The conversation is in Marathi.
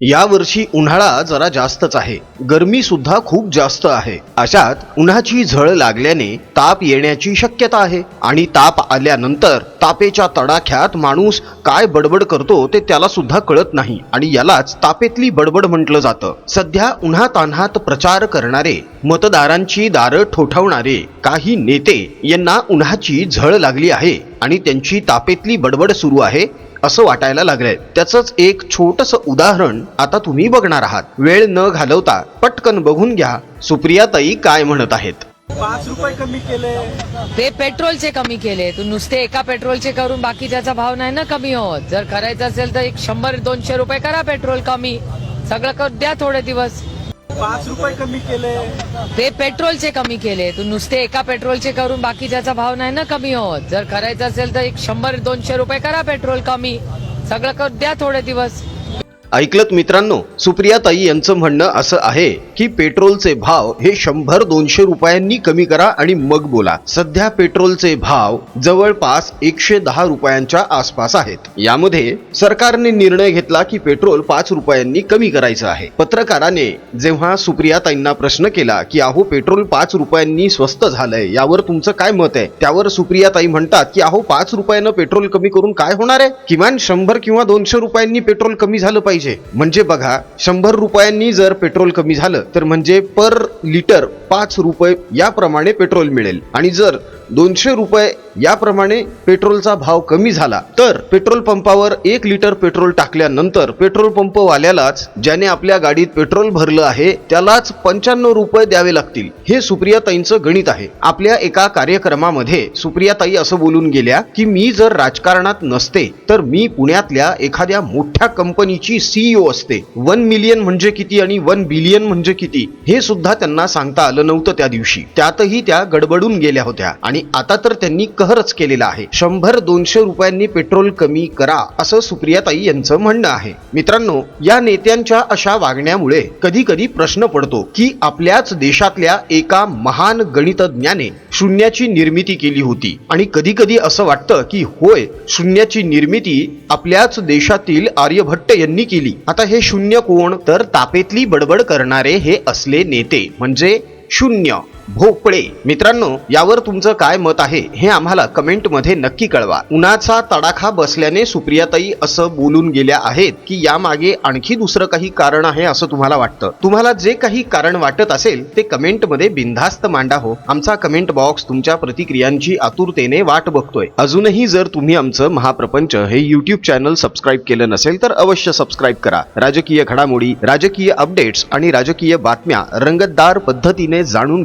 यावर्षी उन्हाळा जरा जास्तच आहे. गरमी सुद्धा खूप जास्त आहे. अशात उन्हाची झळ लागल्याने ताप येण्याची शक्यता आहे. आणि ताप आल्यानंतर तापेच्या तडाख्यात माणूस काय बडबड करतो ते त्याला सुद्धा कळत नाही. आणि यालाच तापेतली बडबड म्हटलं जातं. सध्या उन्हातान्हात प्रचार करणारे मतदारांची दारं ठोठावणारे काही नेते यांना उन्हाची झळ लागली आहे. आणि त्यांची तापेतली बडबड सुरू आहे. असं वाटायला लागलंय. त्याचंच एक छोटस उदाहरण आता तुम्ही बघणार आहात. वेळ न घालवता पटकन बघून घ्या. सुप्रियाताई काय म्हणत आहेत? पाच रुपये कमी केले. ते पेट्रोलचे कमी केले. तू नुसते एका पेट्रोलचे करून बाकीच्याचा भाव नाही ना कमी होत. जर करायचं असेल तर एक शंभर दोनशे रुपये करा पेट्रोल कमी. सगळं कर द्या थोडे दिवस. पाच रुपये कमी केले. ते पेट्रोलचे कमी केले. तू नुसते एका पेट्रोलचे करून बाकीच्याचा भाव नाही ना कमी होत. जर करायचं असेल तर एक शंभर दोनशे रुपये करा पेट्रोल कमी. सगळं कर द्या थोडे दिवस. ऐकलत मित्रांनो सुप्रियाताई यांचं म्हणणं असं आहे की पेट्रोलचे भाव हे शंभर दोनशे रुपयांनी कमी करा आणि मग बोला. सध्या पेट्रोलचे भाव जवळपास एकशे दहा रुपयांच्या आसपास आहेत. यामध्ये सरकारने निर्णय घेतला की पेट्रोल पाच रुपयांनी कमी करायचं आहे. पत्रकाराने जेव्हा सुप्रियाताईंना प्रश्न केला की अहो पेट्रोल पाच रुपयांनी स्वस्त झालंय यावर तुमचं काय मत आहे? त्यावर सुप्रियाताई म्हणतात की अहो पाच रुपयानं पेट्रोल कमी करून काय होणार आहे? किमान शंभर किंवा दोनशे रुपयांनी पेट्रोल कमी झालं पाहिजे. म्हणजे बघा शंभर रुपयांनी जर पेट्रोल कमी झालं तर म्हणजे पर लिटर पाच रुपये याप्रमाणे पेट्रोल मिळेल. आणि जर दोनशे रुपये याप्रमाणे पेट्रोलचा भाव कमी झाला तर पेट्रोल पंपावर एक लिटर पेट्रोल टाकल्यानंतर पेट्रोल पंपवाल्यालाच ज्याने आपल्या गाडीत पेट्रोल भरलं आहे त्यालाच पंच्याण्णव रुपये द्यावे लागतील. हे सुप्रियाताईंचं गणित आहे. आपल्या एका कार्यक्रमामध्ये सुप्रियाताई असं बोलून गेल्या की मी जर राजकारणात नसते तर मी पुण्यातल्या एखाद्या मोठ्या कंपनीची सीईओ असते. वन मिलियन म्हणजे किती आणि वन बिलियन म्हणजे किती हे सुद्धा त्यांना सांगता आलं नव्हतं त्या दिवशी. त्यातही त्या गडबडून गेल्या होत्या. आणि आता तर त्यांनी कहरच केलेला आहे. शंभर दोनशे रुपयांनी पेट्रोल कमी करा असं सुप्रियाताई यांचं म्हणणं आहे. मित्रांनो या नेत्यांच्या अशा वागण्यामुळे कधी कधी प्रश्न पडतो की आपल्याच देशातल्या एका महान गणितज्ञाने शून्याची निर्मिती केली होती. आणि कधी कधी असं वाटतं की होय शून्याची निर्मिती आपल्याच देशातील आर्यभट्ट यांनी केली. आता हे शून्य कोण? तर तापेतली बडबड करणारे हे असले नेते. म्हणजे शून्य भोपळे. मित्रांनो यावर तुमचं काय मत आहे हे आम्हाला कमेंटमध्ये नक्की कळवा. उन्हाचा तडाखा बसल्याने सुप्रियाताई असं बोलून गेल्या आहेत की यामागे आणखी दुसरं काही कारण आहे असं तुम्हाला वाटतं? तुम्हाला जे काही कारण वाटत असेल ते कमेंटमध्ये बिनधास्त मांडा हो. आमचा कमेंट बॉक्स तुमच्या प्रतिक्रियांची आतुरतेने वाट बघतोय. अजूनही जर तुम्ही आमचं महाप्रपंच हे युट्यूब चॅनल सबस्क्राईब केलं नसेल तर अवश्य सबस्क्राईब करा. राजकीय घडामोडी राजकीय अपडेट्स आणि राजकीय बातम्या रंगतदार पद्धतीने जाणून